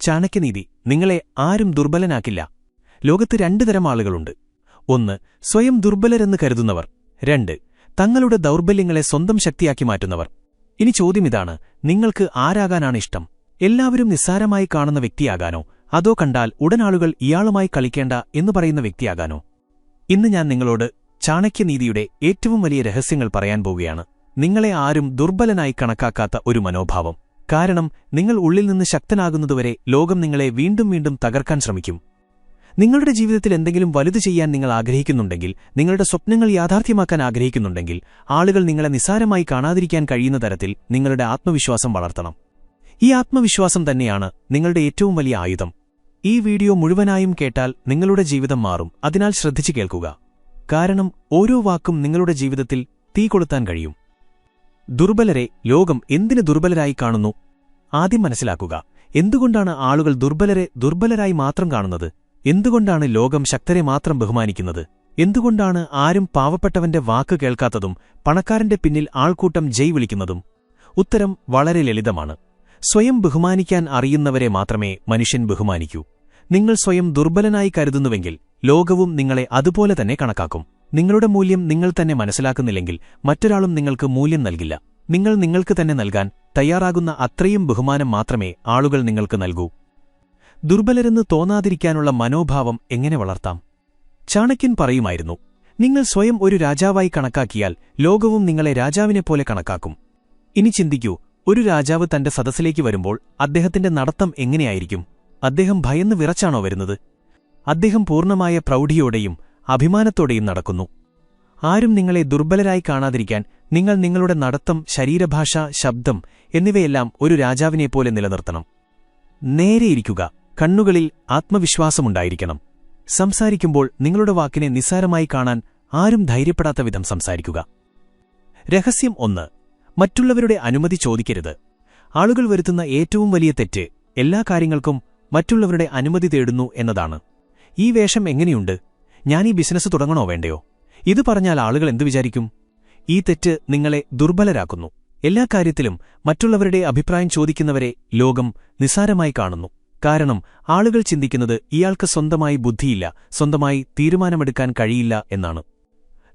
ചാണക്യനീതി നിങ്ങളെ ആരും ദുർബലനാക്കില്ല. ലോകത്ത് രണ്ടു തരം ആളുകളുണ്ട്. ഒന്ന് സ്വയം ദുർബലരെന്ന് കരുതുന്നവർ. രണ്ട് തങ്ങളുടെ ദൗർബല്യങ്ങളെ സ്വന്തം ശക്തിയാക്കി മാറ്റുന്നവർ. ഇനി ചോദ്യമിതാണ് നിങ്ങൾക്ക് ആരാകാനാണ് ഇഷ്ടം? എല്ലാവരും നിസ്സാരമായി കാണുന്ന വ്യക്തിയാകാനോ അതോ കണ്ടാൽ ഉടനാളുകൾ ഇയാളുമായി കളിക്കേണ്ട എന്ന് പറയുന്ന വ്യക്തിയാകാനോ? ഇന്ന് ഞാൻ നിങ്ങളോട് ചാണക്യനീതിയുടെ ഏറ്റവും വലിയ രഹസ്യങ്ങൾ പറയാൻ പോവുകയാണ്. നിങ്ങളെ ആരും ദുർബലനായി കണക്കാക്കാത്ത ഒരു മനോഭാവം. കാരണം നിങ്ങൾ ഉള്ളിൽ നിന്ന് ശക്തനാകുന്നതുവരെ ലോകം നിങ്ങളെ വീണ്ടും വീണ്ടും തകർക്കാൻ ശ്രമിക്കും. നിങ്ങളുടെ ജീവിതത്തിൽ എന്തെങ്കിലും വലുത് ചെയ്യാൻ നിങ്ങൾ ആഗ്രഹിക്കുന്നുണ്ടെങ്കിൽ നിങ്ങളുടെ സ്വപ്നങ്ങൾ യാഥാർത്ഥ്യമാക്കാൻ ആഗ്രഹിക്കുന്നുണ്ടെങ്കിൽ ആളുകൾ നിങ്ങളെ നിസ്സാരമായി കാണാതിരിക്കാൻ കഴിയുന്ന തരത്തിൽ നിങ്ങളുടെ ആത്മവിശ്വാസം വളർത്തണം. ഈ ആത്മവിശ്വാസം തന്നെയാണ് നിങ്ങളുടെ ഏറ്റവും വലിയ ആയുധം. ഈ വീഡിയോ മുഴുവനായും കേട്ടാൽ നിങ്ങളുടെ ജീവിതം മാറും. അതിനാൽ ശ്രദ്ധിച്ചു കേൾക്കുക. കാരണം ഓരോ വാക്കും നിങ്ങളുടെ ജീവിതത്തിൽ തീ കൊളുത്താൻ കഴിയും. ദുർബലരെ ലോകം എന്തിന് ദുർബലരായി കാണുന്നു? ആദ്യം മനസ്സിലാക്കുക എന്തുകൊണ്ടാണ് ആളുകൾ ദുർബലരെ ദുർബലരായി മാത്രം കാണുന്നത്? എന്തുകൊണ്ടാണ് ലോകം ശക്തരെ മാത്രം ബഹുമാനിക്കുന്നത്? എന്തുകൊണ്ടാണ് ആരും പാവപ്പെട്ടവന്റെ വാക്ക് കേൾക്കാത്തതും പണക്കാരന്റെ പിന്നിൽ ആൾക്കൂട്ടം ജയ് വിളിക്കുന്നതും? ഉത്തരം വളരെ ലളിതമാണ്. സ്വയം ബഹുമാനിക്കാൻ അറിയുന്നവരെ മാത്രമേ മനുഷ്യൻ ബഹുമാനിക്കൂ. നിങ്ങൾ സ്വയം ദുർബലനായി കരുതുന്നുവെങ്കിൽ ലോകവും നിങ്ങളെ അതുപോലെ തന്നെ കണക്കാക്കും. നിങ്ങളുടെ മൂല്യം നിങ്ങൾ തന്നെ മനസ്സിലാക്കുന്നില്ലെങ്കിൽ മറ്റൊരാളും നിങ്ങൾക്ക് മൂല്യം നൽകില്ല. നിങ്ങൾ നിങ്ങൾക്ക് തന്നെ നൽകാൻ തയ്യാറാകുന്ന അത്രയും ബഹുമാനം മാത്രമേ ആളുകൾ നിങ്ങൾക്ക് നൽകൂ. ദുർബലരെന്ന് തോന്നാതിരിക്കാനുള്ള മനോഭാവം എങ്ങനെ വളർത്താം? ചാണക്യൻ പറയുമായിരുന്നു നിങ്ങൾ സ്വയം ഒരു രാജാവായി കണക്കാക്കിയാൽ ലോകവും നിങ്ങളെ രാജാവിനെപ്പോലെ കണക്കാക്കും. ഇനി ചിന്തിക്കൂ ഒരു രാജാവ് തന്റെ സദസ്സിലേക്ക് വരുമ്പോൾ അദ്ദേഹത്തിന്റെ നടത്തം എങ്ങനെയായിരിക്കും? അദ്ദേഹം ഭയന്ന് വിറച്ചാണോ വരുന്നത്? അദ്ദേഹം പൂർണമായ പ്രൗഢിയോടെയും അഭിമാനത്തോടെയും നടക്കുന്നു. ആരും നിങ്ങളെ ദുർബലരായി കാണാതിരിക്കാൻ നിങ്ങൾ നിങ്ങളുടെ നടത്തം ശരീരഭാഷ ശബ്ദം എന്നിവയെല്ലാം ഒരു രാജാവിനെപ്പോലെ നിലനിർത്തണം. നേരെയിരിക്കുക കണ്ണുകളിൽ ആത്മവിശ്വാസമുണ്ടായിരിക്കണം. സംസാരിക്കുമ്പോൾ നിങ്ങളുടെ വാക്കിനെ നിസ്സാരമായി കാണാൻ ആരും ധൈര്യപ്പെടാത്ത വിധം സംസാരിക്കുക. രഹസ്യം ഒന്ന്. മറ്റുള്ളവരുടെ അനുമതി ചോദിക്കരുത്. ആളുകൾ വരുത്തുന്ന ഏറ്റവും വലിയ തെറ്റ് എല്ലാ കാര്യങ്ങൾക്കും മറ്റുള്ളവരുടെ അനുമതി തേടുന്നു എന്നതാണ്. ഈ വേഷം എങ്ങനെയുണ്ട്? ഞാൻ ഈ ബിസിനസ് തുടങ്ങണോ വേണ്ടയോ? ഇത് പറഞ്ഞാൽ ആളുകൾ എന്തു വിചാരിക്കും? ഈ തെറ്റ് നിങ്ങളെ ദുർബലരാക്കുന്നു. എല്ലാ കാര്യത്തിലും മറ്റുള്ളവരുടെ അഭിപ്രായം ചോദിക്കുന്നവരെ ലോകം നിസാരമായി കാണുന്നു. കാരണം ആളുകൾ ചിന്തിക്കുന്നത് ഇയാൾക്ക് സ്വന്തമായി ബുദ്ധിയില്ല സ്വന്തമായി തീരുമാനമെടുക്കാൻ കഴിയില്ല എന്നാണ്.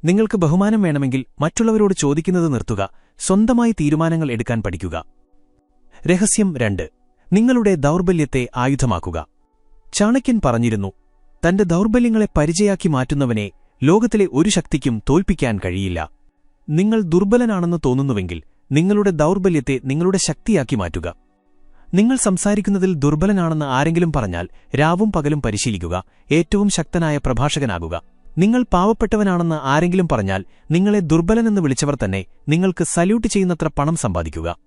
നിങ്ങൾക്ക് ബഹുമാനം വേണമെങ്കിൽ മറ്റുള്ളവരോട് ചോദിക്കുന്നത് നിർത്തുക സ്വന്തമായി തീരുമാനങ്ങൾ എടുക്കാൻ പഠിക്കുക. രഹസ്യം രണ്ട്. നിങ്ങളുടെ ദൗർബല്യത്തെ ആയുധമാക്കുക. ചാണക്യൻ പറഞ്ഞിരുന്നു തന്റെ ദൗർബല്യങ്ങളെ പരിചയാക്കി മാറ്റുന്നവനെ ലോകത്തിലെ ഒരു ശക്തിക്കും തോൽപ്പിക്കാൻ കഴിയില്ല. നിങ്ങൾ ദുർബലനാണെന്ന് തോന്നുന്നുവെങ്കിൽ നിങ്ങളുടെ ദൗർബല്യത്തെ നിങ്ങളുടെ ശക്തിയാക്കി മാറ്റുക. നിങ്ങൾ സംസാരിക്കുന്നതിൽ ദുർബലനാണെന്ന് ആരെങ്കിലും പറഞ്ഞാൽ രാവും പകലും പരിശീലിക്കുക ഏറ്റവും ശക്തനായ പ്രഭാഷകനാകുക. നിങ്ങൾ പാവപ്പെട്ടവനാണെന്ന് ആരെങ്കിലും പറഞ്ഞാൽ നിങ്ങളെ ദുർബലനെന്ന് വിളിച്ചവർ തന്നെ നിങ്ങൾക്ക് സല്യൂട്ട് ചെയ്യുന്നത്ര പണം സമ്പാദിക്കുക.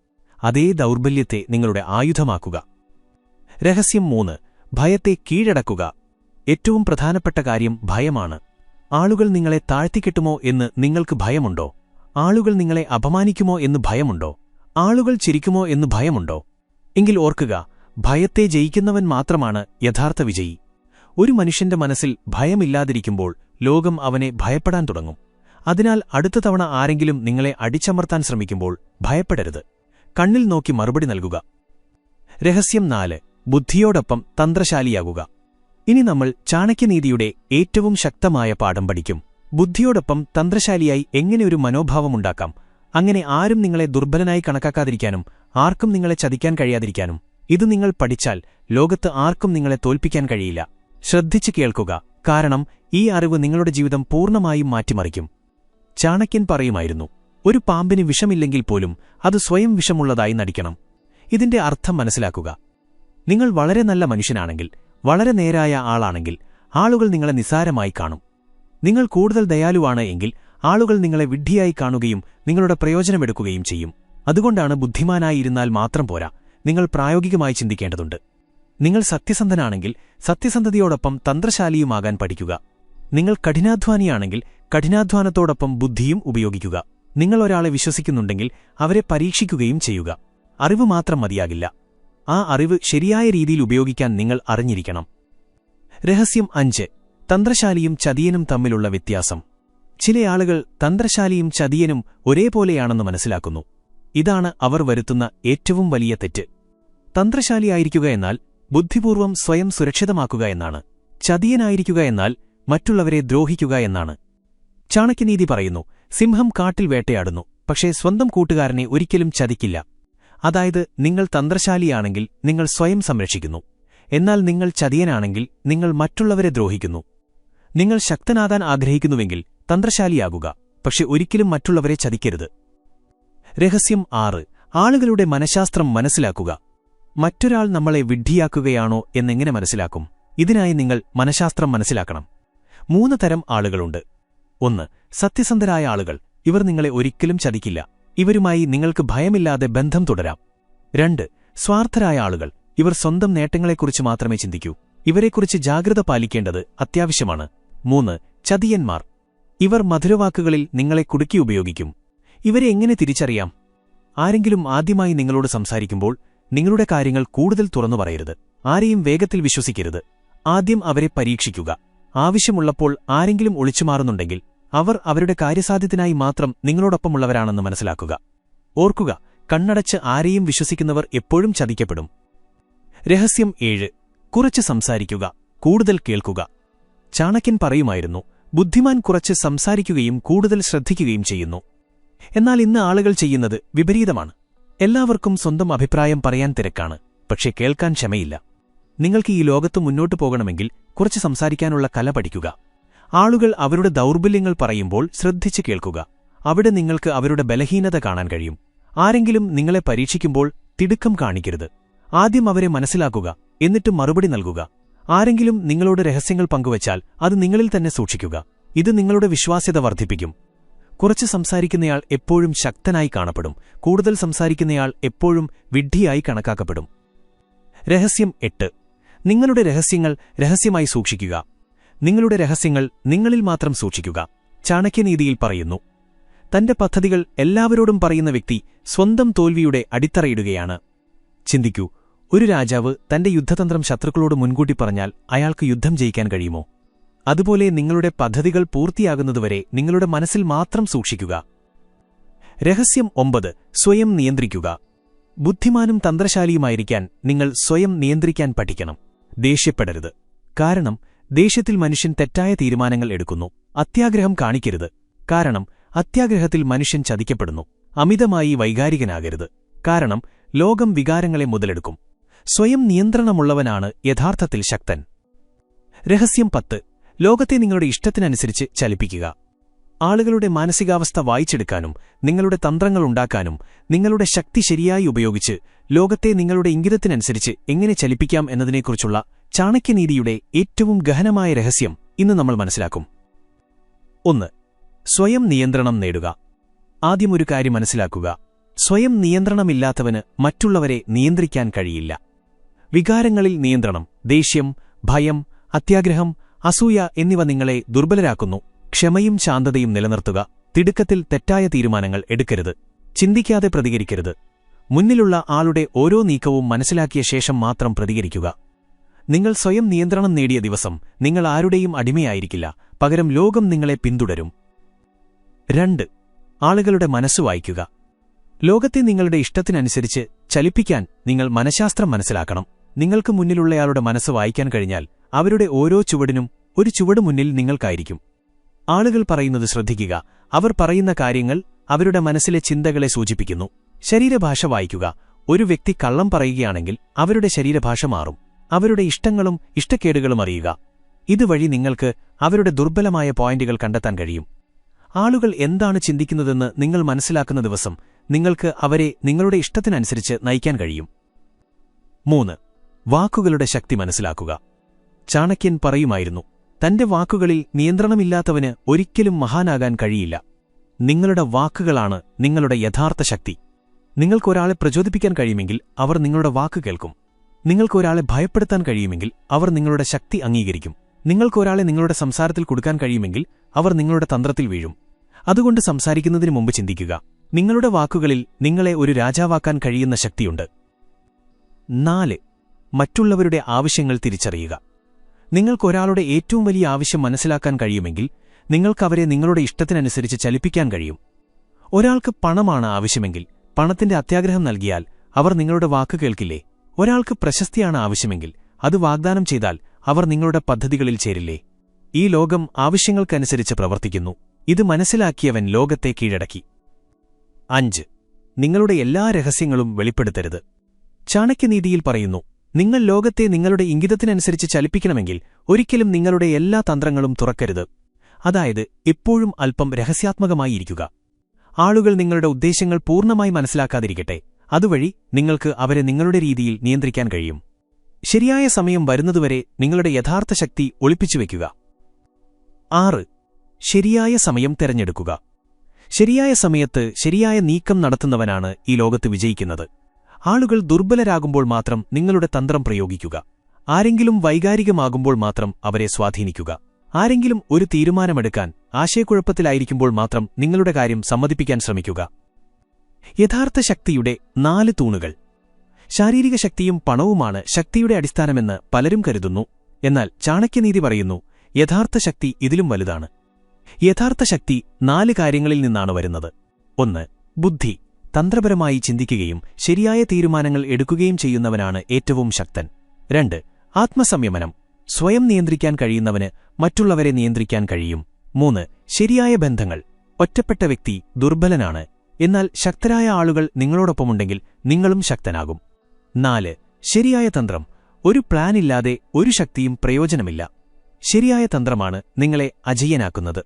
അതേ ദൗർബല്യത്തെ നിങ്ങളുടെ ആയുധമാക്കുക. രഹസ്യം മൂന്ന്. ഭയത്തെ കീഴടക്കുക. ഏറ്റവും പ്രധാനപ്പെട്ട കാര്യം ഭയമാണ്. ആളുകൾ നിങ്ങളെ താഴ്ത്തിക്കെട്ടുമോ എന്ന് നിങ്ങൾക്ക് ഭയമുണ്ടോ? ആളുകൾ നിങ്ങളെ അപമാനിക്കുമോ എന്ന് ഭയമുണ്ടോ? ആളുകൾ ചിരിക്കുമോ എന്ന് ഭയമുണ്ടോ? എങ്കിൽ ഓർക്കുക ഭയത്തെ ജയിക്കുന്നവൻ മാത്രമാണ് യഥാർത്ഥ വിജയി. ഒരു മനുഷ്യന്റെ മനസ്സിൽ ഭയമില്ലാതിരിക്കുമ്പോൾ ലോകം അവനെ ഭയപ്പെടാൻ തുടങ്ങും. അതിനാൽ അടുത്ത തവണ ആരെങ്കിലും നിങ്ങളെ അടിച്ചമർത്താൻ ശ്രമിക്കുമ്പോൾ ഭയപ്പെടരുത്. കണ്ണിൽ നോക്കി മറുപടി നൽകുക. രഹസ്യം നാല് ബുദ്ധിയോടൊപ്പം തന്ത്രശാലിയാകുക. ഇനി നമ്മൾ ചാണക്യനീതിയുടെ ഏറ്റവും ശക്തമായ പാഠം പഠിക്കും. ബുദ്ധിയോടൊപ്പം തന്ത്രശാലിയായി എങ്ങനെ ഒരു മനോഭാവമുണ്ടാക്കാം അങ്ങനെ ആരും നിങ്ങളെ ദുർബലനായി കണക്കാക്കാതിരിക്കാനും ആർക്കും നിങ്ങളെ ചതിക്കാൻ കഴിയാതിരിക്കാനും. ഇത് നിങ്ങൾ പഠിച്ചാൽ ലോകത്ത് ആർക്കും നിങ്ങളെ തോൽപ്പിക്കാൻ കഴിയില്ല. ശ്രദ്ധിച്ചു കേൾക്കുക. കാരണം ഈ അറിവ് നിങ്ങളുടെ ജീവിതം പൂർണമായും മാറ്റിമറിക്കും. ചാണക്യൻ പറയുമായിരുന്നു ഒരു പാമ്പിന് വിഷമില്ലെങ്കിൽ പോലും അത് സ്വയം വിഷമുള്ളതായി നടിക്കണം. ഇതിന്റെ അർത്ഥം മനസ്സിലാക്കുക. നിങ്ങൾ വളരെ നല്ല മനുഷ്യനാണെങ്കിൽ വളരെ നേരായ ആളാണെങ്കിൽ ആളുകൾ നിങ്ങളെ നിസാരമായി കാണും. നിങ്ങൾ കൂടുതൽ ദയാലുവാണ് എങ്കിൽ ആളുകൾ നിങ്ങളെ വിഡ്ഢിയായി കാണുകയും നിങ്ങളുടെ പ്രയോജനമെടുക്കുകയും ചെയ്യും. അതുകൊണ്ടാണ് ബുദ്ധിമാനായിരുന്നാൽ മാത്രം പോരാ നിങ്ങൾ പ്രായോഗികമായി ചിന്തിക്കേണ്ടതുണ്ട്. നിങ്ങൾ സത്യസന്ധനാണെങ്കിൽ സത്യസന്ധതയോടൊപ്പം തന്ത്രശാലിയുമാകാൻ പഠിക്കുക. നിങ്ങൾ കഠിനാധ്വാനിയാണെങ്കിൽ കഠിനാധ്വാനത്തോടൊപ്പം ബുദ്ധിയും ഉപയോഗിക്കുക. നിങ്ങൾ ഒരാളെ വിശ്വസിക്കുന്നുണ്ടെങ്കിൽ അവരെ പരീക്ഷിക്കുകയും ചെയ്യുക. അറിവ് മാത്രം മതിയാകില്ല. ആ അറിവ് ശരിയായ രീതിയിൽ ഉപയോഗിക്കാൻ നിങ്ങൾ അറിഞ്ഞിരിക്കണം. രഹസ്യം അഞ്ച്. തന്ത്രശാലിയും ചതിയനും തമ്മിലുള്ള വ്യത്യാസം. ചിലയാളുകൾ തന്ത്രശാലിയും ചതിയനും ഒരേപോലെയാണെന്ന് മനസ്സിലാക്കുന്നു. ഇതാണ് അവർ വരുത്തുന്ന ഏറ്റവും വലിയ തെറ്റ്. തന്ത്രശാലിയായിരിക്കുക എന്നാൽ ബുദ്ധിപൂർവം സ്വയം സുരക്ഷിതമാക്കുക എന്നാണ്. ചതിയനായിരിക്കുക എന്നാൽ മറ്റുള്ളവരെ ദ്രോഹിക്കുക എന്നാണ്. ചാണക്യനീതി പറയുന്നു സിംഹം കാട്ടിൽ വേട്ടയാടുന്നു പക്ഷേ സ്വന്തം കൂട്ടുകാരനെ ഒരിക്കലും ചതിക്കില്ല. അതായത് നിങ്ങൾ തന്ത്രശാലിയാണെങ്കിൽ നിങ്ങൾ സ്വയം സംരക്ഷിക്കുന്നു. എന്നാൽ നിങ്ങൾ ചതിയനാണെങ്കിൽ നിങ്ങൾ മറ്റുള്ളവരെ ദ്രോഹിക്കുന്നു. നിങ്ങൾ ശക്തനാകാൻ ആഗ്രഹിക്കുന്നുവെങ്കിൽ തന്ത്രശാലിയാകുക പക്ഷെ ഒരിക്കലും മറ്റുള്ളവരെ ചതിക്കരുത്. രഹസ്യം ആറ്. ആളുകളുടെ മനഃശാസ്ത്രം മനസ്സിലാക്കുക. മറ്റൊരാൾ നമ്മളെ വിഡ്ഢിയാക്കുകയാണോ എന്നെങ്ങനെ മനസ്സിലാക്കും? ഇതിനായി നിങ്ങൾ മനഃശാസ്ത്രം മനസ്സിലാക്കണം. മൂന്ന് തരം ആളുകളുണ്ട്. ഒന്ന്. സത്യസന്ധരായ ആളുകൾ. ഇവർ നിങ്ങളെ ഒരിക്കലും ചതിക്കില്ല. ഇവരുമായി നിങ്ങൾക്ക് ഭയമില്ലാതെ ബന്ധം തുടരാം. രണ്ട് സ്വാർത്ഥരായ ആളുകൾ. ഇവർ സ്വന്തം നേട്ടങ്ങളെക്കുറിച്ച് മാത്രമേ ചിന്തിക്കൂ. ഇവരെക്കുറിച്ച് ജാഗ്രത പാലിക്കേണ്ടത് അത്യാവശ്യമാണ്. മൂന്ന് ചതിയന്മാർ. ഇവർ മധുരവാക്കുകളിൽ നിങ്ങളെ കുടുക്കി ഉപയോഗിക്കും. ഇവരെ എങ്ങനെ തിരിച്ചറിയാം? ആരെങ്കിലും ആദ്യമായി നിങ്ങളോട് സംസാരിക്കുമ്പോൾ നിങ്ങളുടെ കാര്യങ്ങൾ കൂടുതൽ തുറന്നു പറയരുത്. ആരെയും വേഗത്തിൽ വിശ്വസിക്കരുത്. ആദ്യം അവരെ പരീക്ഷിക്കുക. ആവശ്യമുള്ളപ്പോൾ ആരെങ്കിലും ഒളിച്ചുമാറുന്നുണ്ടെങ്കിൽ അവർ അവരുടെ കാര്യസാധ്യത്തിനായി മാത്രം നിങ്ങളോടൊപ്പമുള്ളവരാണെന്ന് മനസ്സിലാക്കുക. ഓർക്കുക കണ്ണടച്ച് ആരെയും വിശ്വസിക്കുന്നവർ എപ്പോഴും ചതിക്കപ്പെടും. രഹസ്യം ഏഴ്. കുറച്ച് സംസാരിക്കുക. കൂടുതൽ കേൾക്കുക. ചാണക്യൻ പറയുമായിരുന്നു ബുദ്ധിമാൻ കുറച്ച് സംസാരിക്കുകയും കൂടുതൽ ശ്രദ്ധിക്കുകയും ചെയ്യുന്നു. എന്നാൽ ഇന്ന് ആളുകൾ ചെയ്യുന്നത് വിപരീതമാണ്. എല്ലാവർക്കും സ്വന്തം അഭിപ്രായം പറയാൻ തിരക്കാണ്. പക്ഷേ കേൾക്കാൻ ക്ഷമയില്ല. നിങ്ങൾക്ക് ഈ ലോകത്ത് മുന്നോട്ടു പോകണമെങ്കിൽ കുറച്ച് സംസാരിക്കാനുള്ള കല പഠിക്കുക. ആളുകൾ അവരുടെ ദൗർബല്യങ്ങൾ പറയുമ്പോൾ ശ്രദ്ധിച്ചു കേൾക്കുക. അവിടെ നിങ്ങൾക്ക് അവരുടെ ബലഹീനത കാണാൻ കഴിയും. ആരെങ്കിലും നിങ്ങളെ പരീക്ഷിക്കുമ്പോൾ തിടുക്കം കാണിക്കരുത്. ആദ്യം അവരെ മനസ്സിലാക്കുക എന്നിട്ട് മറുപടി നൽകുക. ആരെങ്കിലും നിങ്ങളോട് രഹസ്യങ്ങൾ പങ്കുവച്ചാൽ അത് നിങ്ങളിൽ തന്നെ സൂക്ഷിക്കുക. ഇത് നിങ്ങളുടെ വിശ്വാസ്യത വർദ്ധിപ്പിക്കും. കുറച്ച് സംസാരിക്കുന്നയാൾ എപ്പോഴും ശക്തനായി കാണപ്പെടും. കൂടുതൽ സംസാരിക്കുന്നയാൾ എപ്പോഴും വിഡ്ഢിയായി കണക്കാക്കപ്പെടും. രഹസ്യം എട്ട്. നിങ്ങളുടെ രഹസ്യങ്ങൾ രഹസ്യമായി സൂക്ഷിക്കുക. നിങ്ങളുടെ രഹസ്യങ്ങൾ നിങ്ങളിൽ മാത്രം സൂക്ഷിക്കുക. ചാണക്യനീതിയിൽ പറയുന്നു. തന്റെ പദ്ധതികൾ എല്ലാവരോടും പറയുന്ന വ്യക്തി സ്വന്തം തോൽവിയുടെ അടിത്തറയിടുകയാണ്. ചിന്തിക്കൂ ഒരു രാജാവ് തന്റെ യുദ്ധതന്ത്രം ശത്രുക്കളോട് മുൻകൂട്ടി പറഞ്ഞാൽ അയാൾക്ക് യുദ്ധം ജയിക്കാൻ കഴിയുമോ? അതുപോലെ നിങ്ങളുടെ പദ്ധതികൾ പൂർത്തിയാകുന്നതുവരെ നിങ്ങളുടെ മനസ്സിൽ മാത്രം സൂക്ഷിക്കുക. രഹസ്യം ഒമ്പത് സ്വയം നിയന്ത്രിക്കുക. ബുദ്ധിമാനും തന്ത്രശാലിയുമായിരിക്കാൻ നിങ്ങൾ സ്വയം നിയന്ത്രിക്കാൻ പഠിക്കണം. ദേഷ്യപ്പെടരുത്. കാരണം ദേഷ്യത്തിൽ മനുഷ്യൻ തെറ്റായ തീരുമാനങ്ങൾ എടുക്കുന്നു. അത്യാഗ്രഹം കാണിക്കരുത്. കാരണം അത്യാഗ്രഹത്തിൽ മനുഷ്യൻ ചതിക്കപ്പെടുന്നു. അമിതമായി വൈകാരികനാകരുത്. കാരണം ലോകം വികാരങ്ങളെ മുതലെടുക്കും. സ്വയം നിയന്ത്രണമുള്ളവനാണ് യഥാർത്ഥത്തിൽ ശക്തൻ. രഹസ്യം പത്ത്. ലോകത്തെ നിങ്ങളുടെ ഇഷ്ടത്തിനനുസരിച്ച് ചലിപ്പിക്കുക. ആളുകളുടെ മാനസികാവസ്ഥ വായിച്ചെടുക്കാനും നിങ്ങളുടെ തന്ത്രങ്ങൾ ഉണ്ടാക്കാനും നിങ്ങളുടെ ശക്തി ശരിയായി ഉപയോഗിച്ച് ലോകത്തെ നിങ്ങളുടെ ഇംഗിതത്തിനനുസരിച്ച് എങ്ങനെ ചലിപ്പിക്കാം എന്നതിനെക്കുറിച്ചുള്ള ചാണക്യനീതിയുടെ ഏറ്റവും ഗഹനമായ രഹസ്യം ഇന്ന് നമ്മൾ മനസ്സിലാക്കും. ഒന്ന് സ്വയം നിയന്ത്രണം നേടുക. ആദ്യം ഒരു കാര്യം മനസ്സിലാക്കുക. സ്വയം നിയന്ത്രണമില്ലാത്തവന് മറ്റുള്ളവരെ നിയന്ത്രിക്കാൻ കഴിയില്ല. വികാരങ്ങളിൽ നിയന്ത്രണം ദേഷ്യം ഭയം അത്യാഗ്രഹം അസൂയ എന്നിവ നിങ്ങളെ ദുർബലരാക്കുന്നു. ക്ഷമയും ശാന്തതയും നിലനിർത്തുക. തിടുക്കത്തിൽ തെറ്റായ തീരുമാനങ്ങൾ എടുക്കരുത്. ചിന്തിക്കാതെ പ്രതികരിക്കരുത്. മുന്നിലുള്ള ആളുടെ ഓരോ നീക്കവും മനസ്സിലാക്കിയ ശേഷം മാത്രം പ്രതികരിക്കുക. നിങ്ങൾ സ്വയം നിയന്ത്രണം നേടിയ ദിവസം നിങ്ങൾ ആരുടെയും അടിമയായിരിക്കില്ല. പകരം ലോകം നിങ്ങളെ പിന്തുടരും. രണ്ട് ആളുകളുടെ മനസ്സ് വായിക്കുക. ലോകത്തെ നിങ്ങളുടെ ഇഷ്ടത്തിനനുസരിച്ച് ചലിപ്പിക്കാൻ നിങ്ങൾ മനഃശാസ്ത്രം മനസ്സിലാക്കണം. നിങ്ങൾക്ക് മുന്നിലുള്ളയാളുടെ മനസ്സ് വായിക്കാൻ കഴിഞ്ഞാൽ അവരുടെ ഓരോ ചുവടിനും ഒരു ചുവട് മുന്നിൽ നിങ്ങൾക്കായിരിക്കും. ആളുകൾ പറയുന്നത് ശ്രദ്ധിക്കുക. അവർ പറയുന്ന കാര്യങ്ങൾ അവരുടെ മനസ്സിലെ ചിന്തകളെ സൂചിപ്പിക്കുന്നു. ശരീരഭാഷ വായിക്കുക. ഒരു വ്യക്തി കള്ളം പറയുകയാണെങ്കിൽ അവരുടെ ശരീരഭാഷ മാറും. അവരുടെ ഇഷ്ടങ്ങളും ഇഷ്ടക്കേടുകളും അറിയുക. ഇതുവഴി നിങ്ങൾക്ക് അവരുടെ ദുർബലമായ പോയിന്റുകൾ കണ്ടെത്താൻ കഴിയും. ആളുകൾ എന്താണ് ചിന്തിക്കുന്നതെന്ന് നിങ്ങൾ മനസ്സിലാക്കുന്ന ദിവസം നിങ്ങൾക്ക് അവരെ നിങ്ങളുടെ ഇഷ്ടത്തിനനുസരിച്ച് നയിക്കാൻ കഴിയും. മൂന്ന് വാക്കുകളുടെ ശക്തി മനസ്സിലാക്കുക. ചാണക്യൻ പറയുമായിരുന്നു തന്റെ വാക്കുകളിൽ നിയന്ത്രണമില്ലാത്തവന് ഒരിക്കലും മഹാനാകാൻ കഴിയില്ല. നിങ്ങളുടെ വാക്കുകളാണ് നിങ്ങളുടെ യഥാർത്ഥ ശക്തി. നിങ്ങൾക്കൊരാളെ പ്രചോദിപ്പിക്കാൻ കഴിയുമെങ്കിൽ അവർ നിങ്ങളുടെ വാക്ക് കേൾക്കും. നിങ്ങൾക്കൊരാളെ ഭയപ്പെടുത്താൻ കഴിയുമെങ്കിൽ അവർ നിങ്ങളുടെ ശക്തി അംഗീകരിക്കും. നിങ്ങൾക്കൊരാളെ നിങ്ങളുടെ സംസാരത്തിൽ കൊടുക്കാൻ കഴിയുമെങ്കിൽ അവർ നിങ്ങളുടെ തന്ത്രത്തിൽ വീഴും. അതുകൊണ്ട് സംസാരിക്കുന്നതിന് മുമ്പ് ചിന്തിക്കുക. നിങ്ങളുടെ വാക്കുകളിൽ നിങ്ങളെ ഒരു രാജാവാക്കാൻ കഴിയുന്ന ശക്തിയുണ്ട്. നാല് മറ്റുള്ളവരുടെ ആവശ്യങ്ങൾ തിരിച്ചറിയുക. നിങ്ങൾക്കൊരാളുടെ ഏറ്റവും വലിയ ആവശ്യം മനസ്സിലാക്കാൻ കഴിയുമെങ്കിൽ നിങ്ങൾക്കവരെ നിങ്ങളുടെ ഇഷ്ടത്തിനനുസരിച്ച് ചലിപ്പിക്കാൻ കഴിയും. ഒരാൾക്ക് പണമാണ് ആവശ്യമെങ്കിൽ പണത്തിന്റെ അത്യാഗ്രഹം നൽകിയാൽ അവർ നിങ്ങളുടെ വാക്ക് കേൾക്കില്ലേ? ഒരാൾക്ക് പ്രശസ്തിയാണ് ആവശ്യമെങ്കിൽ അത് വാഗ്ദാനം ചെയ്താൽ അവർ നിങ്ങളുടെ പദ്ധതികളിൽ ചേരില്ലേ? ഈ ലോകം ആവശ്യങ്ങൾക്കനുസരിച്ച് പ്രവർത്തിക്കുന്നു. ഇത് മനസ്സിലാക്കിയവൻ ലോകത്തെ കീഴടക്കി. അഞ്ച്. നിങ്ങളുടെ എല്ലാ രഹസ്യങ്ങളും വെളിപ്പെടുത്തരുത്. ചാണക്യനീതിയിൽ പറയുന്നു നിങ്ങൾ ലോകത്തെ നിങ്ങളുടെ ഇംഗിതത്തിനനുസരിച്ച് ചലിപ്പിക്കണമെങ്കിൽ ഒരിക്കലും നിങ്ങളുടെ എല്ലാ തന്ത്രങ്ങളും തുറക്കരുത്. അതായത് എപ്പോഴും അല്പം രഹസ്യാത്മകമായിരിക്കുക. ആളുകൾ നിങ്ങളുടെ ഉദ്ദേശ്യങ്ങൾ പൂർണമായി മനസ്സിലാക്കാതിരിക്കട്ടെ. അതുവഴി നിങ്ങൾക്ക് അവരെ നിങ്ങളുടെ രീതിയിൽ നിയന്ത്രിക്കാൻ കഴിയും. ശരിയായ സമയം വരുന്നതുവരെ നിങ്ങളുടെ യഥാർത്ഥ ശക്തി ഒളിപ്പിച്ചുവെക്കുക ആറ്. ശരിയായ സമയം തെരഞ്ഞെടുക്കുക. ശരിയായ സമയത്ത് ശരിയായ നീക്കം നടത്തുന്നവനാണ് ഈ ലോകത്ത് വിജയിക്കുന്നത്. ആളുകൾ ദുർബലരാകുമ്പോൾ മാത്രം നിങ്ങളുടെ തന്ത്രം പ്രയോഗിക്കുക. ആരെങ്കിലും വൈകാരികമാകുമ്പോൾ മാത്രം അവരെ സ്വാധീനിക്കുക. ആരെങ്കിലും ഒരു തീരുമാനമെടുക്കാൻ ആശയക്കുഴപ്പത്തിലായിരിക്കുമ്പോൾ മാത്രം നിങ്ങളുടെ കാര്യം സമ്മതിപ്പിക്കാൻ ശ്രമിക്കുക. യഥാർത്ഥ ശക്തിയുടെ നാല് തൂണുകൾ. ശാരീരിക ശക്തിയും പണവുമാണ് ശക്തിയുടെ അടിസ്ഥാനമെന്ന് പലരും കരുതുന്നു. എന്നാൽ ചാണക്യനീതി പറയുന്നു യഥാർത്ഥ ശക്തി ഇതിലും വലുതാണ്. യഥാർത്ഥ ശക്തി നാല് കാര്യങ്ങളിൽ നിന്നാണ് വരുന്നത്. ഒന്ന് ബുദ്ധി. തന്ത്രപരമായി ചിന്തിക്കുകയും ശരിയായ തീരുമാനങ്ങൾ എടുക്കുകയും ചെയ്യുന്നവനാണ് ഏറ്റവും ശക്തൻ. രണ്ട് ആത്മസംയമനം. സ്വയം നിയന്ത്രിക്കാൻ കഴിയുന്നവന് മറ്റുള്ളവരെ നിയന്ത്രിക്കാൻ കഴിയും. മൂന്ന് ശരിയായ ബന്ധങ്ങൾ. ഒറ്റപ്പെട്ട വ്യക്തി ദുർബലനാണ്. എന്നാൽ ശക്തരായ ആളുകൾ നിങ്ങളോടൊപ്പമുണ്ടെങ്കിൽ നിങ്ങളും ശക്തനാകും. നാല് ശരിയായ തന്ത്രം. ഒരു പ്ലാനില്ലാതെ ഒരു ശക്തിയും പ്രയോജനമില്ല. ശരിയായ തന്ത്രമാണ് നിങ്ങളെ അജയ്യനാക്കുന്നത്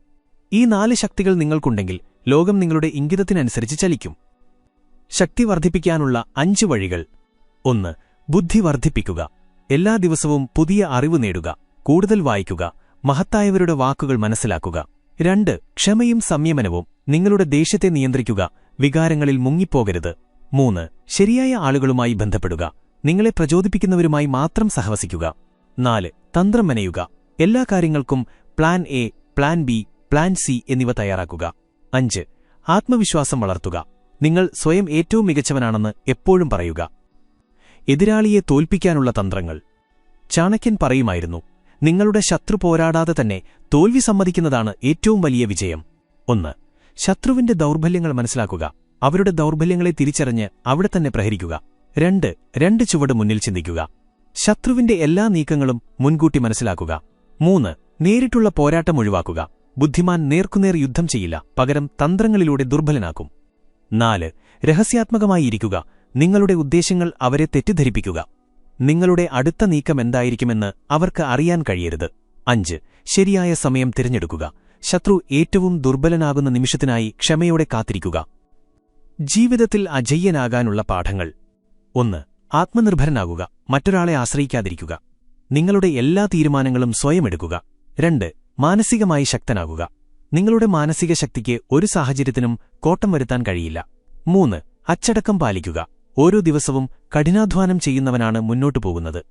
ഈ നാല് ശക്തികൾ നിങ്ങൾക്കുണ്ടെങ്കിൽ ലോകം നിങ്ങളുടെ ഇംഗിതത്തിനനുസരിച്ച് ചലിക്കും. ശക്തി വർദ്ധിപ്പിക്കാനുള്ള അഞ്ച് വഴികൾ. ഒന്ന് ബുദ്ധി വർദ്ധിപ്പിക്കുക. എല്ലാ ദിവസവും പുതിയ അറിവ് നേടുക. കൂടുതൽ വായിക്കുക. മഹത്തായവരുടെ വാക്കുകൾ മനസ്സിലാക്കുക. രണ്ട് ക്ഷമയും സംയമനവും നിങ്ങളുടെ ദേഷ്യത്തെ നിയന്ത്രിക്കുക വികാരങ്ങളിൽ മുങ്ങിപ്പോകരുത്. മൂന്ന് ശരിയായ ആളുകളുമായി ബന്ധപ്പെടുക നിങ്ങളെ പ്രചോദിപ്പിക്കുന്നവരുമായി മാത്രം സഹവസിക്കുക. നാല് തന്ത്രം മെനയുക എല്ലാ കാര്യങ്ങൾക്കും plan A plan B plan C എന്നിവ തയ്യാറാക്കുക. അഞ്ച് ആത്മവിശ്വാസം വളർത്തുക നിങ്ങൾ സ്വയം ഏറ്റവും മികച്ചവനാണെന്ന് എപ്പോഴും പറയുക. എതിരാളിയെ തോൽപ്പിക്കാനുള്ള തന്ത്രങ്ങൾ. ചാണക്യൻ പറയുമായിരുന്നു നിങ്ങളുടെ ശത്രു പോരാടാതെ തന്നെ തോൽവി സമ്മതിക്കുന്നതാണ് ഏറ്റവും വലിയ വിജയം. ഒന്ന് ശത്രുവിന്റെ ദൗർബല്യങ്ങൾ മനസ്സിലാക്കുക. അവരുടെ ദൗർബല്യങ്ങളെ തിരിച്ചറിഞ്ഞ് അവിടെ തന്നെ പ്രഹരിക്കുക. രണ്ട് രണ്ട് ചുവട് മുന്നിൽ ചിന്തിക്കുക. ശത്രുവിന്റെ എല്ലാ നീക്കങ്ങളും മുൻകൂട്ടി മനസ്സിലാക്കുക. മൂന്ന് നേരിട്ടുള്ള പോരാട്ടം ഒഴിവാക്കുക. ബുദ്ധിമാൻ നേർക്കുനേർ യുദ്ധം ചെയ്യില്ല. പകരം തന്ത്രങ്ങളിലൂടെ ദുർബലനാക്കും. നാല് രഹസ്യാത്മകമായിരിക്കുക. നിങ്ങളുടെ ഉദ്ദേശങ്ങൾ അവരെ തെറ്റിദ്ധരിപ്പിക്കുക. നിങ്ങളുടെ അടുത്ത നീക്കം എന്തായിരിക്കുമെന്ന് അവർക്ക് അറിയാൻ കഴിയരുത്. അഞ്ച് ശരിയായ സമയം തിരഞ്ഞെടുക്കുക. ശത്രു ഏറ്റവും ദുർബലനാകുന്ന നിമിഷത്തിനായി ക്ഷമയോടെ കാത്തിരിക്കുക. ജീവിതത്തിൽ അജയ്യനാകാനുള്ള പാഠങ്ങൾ. ഒന്ന് ആത്മനിർഭരനാകുക. മറ്റൊരാളെ ആശ്രയിക്കാതിരിക്കുക. നിങ്ങളുടെ എല്ലാ തീരുമാനങ്ങളും സ്വയം എടുക്കുക. രണ്ട് മാനസികമായി ശക്തനാകുക. നിങ്ങളുടെ മാനസിക ശക്തിക്ക് ഒരു സാഹചര്യത്തിനും കോട്ടം വരുത്താൻ കഴിയില്ല. മൂന്ന് അച്ചടക്കം പാലിക്കുക. ഓരോ ദിവസവും കഠിനാധ്വാനം ചെയ്യുന്നവനാണ് മുന്നോട്ടു പോകുന്നത്.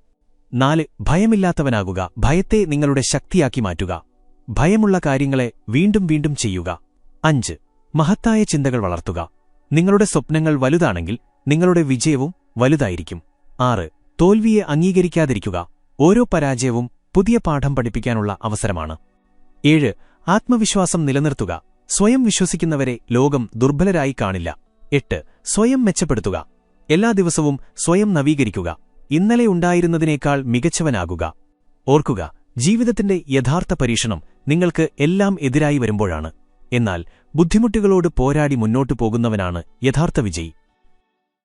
നാല് ഭയമില്ലാത്തവനാകുക. ഭയത്തെ നിങ്ങളുടെ ശക്തിയാക്കി മാറ്റുക. ഭയമുള്ള കാര്യങ്ങളെ വീണ്ടും വീണ്ടും ചെയ്യുക. അഞ്ച് മഹത്തായ ചിന്തകൾ വളർത്തുക. നിങ്ങളുടെ സ്വപ്നങ്ങൾ വലുതാണെങ്കിൽ നിങ്ങളുടെ വിജയവും വലുതായിരിക്കും. ആറ് തോൽവിയെ അംഗീകരിക്കാതിരിക്കുക. ഓരോ പരാജയവും പുതിയ പാഠം പഠിപ്പിക്കാനുള്ള അവസരമാണ്. ഏഴ് ആത്മവിശ്വാസം നിലനിർത്തുക. സ്വയം വിശ്വസിക്കുന്നവരെ ലോകം ദുർബലരായി കാണില്ല. എട്ട് സ്വയം മെച്ചപ്പെടുത്തുക. എല്ലാ ദിവസവും സ്വയം നവീകരിക്കുക. ഇന്നലെ ഉണ്ടായിരുന്നതിനേക്കാൾ മികച്ചവനാകുക. ഓർക്കുക ജീവിതത്തിന്റെ യഥാർത്ഥ പരീക്ഷണം നിങ്ങൾക്ക് എല്ലാം എതിരായി വരുമ്പോഴാണ്. എന്നാൽ ബുദ്ധിമുട്ടുകളോട് പോരാടി മുന്നോട്ടു പോകുന്നവനാണ് യഥാർത്ഥ വിജയി.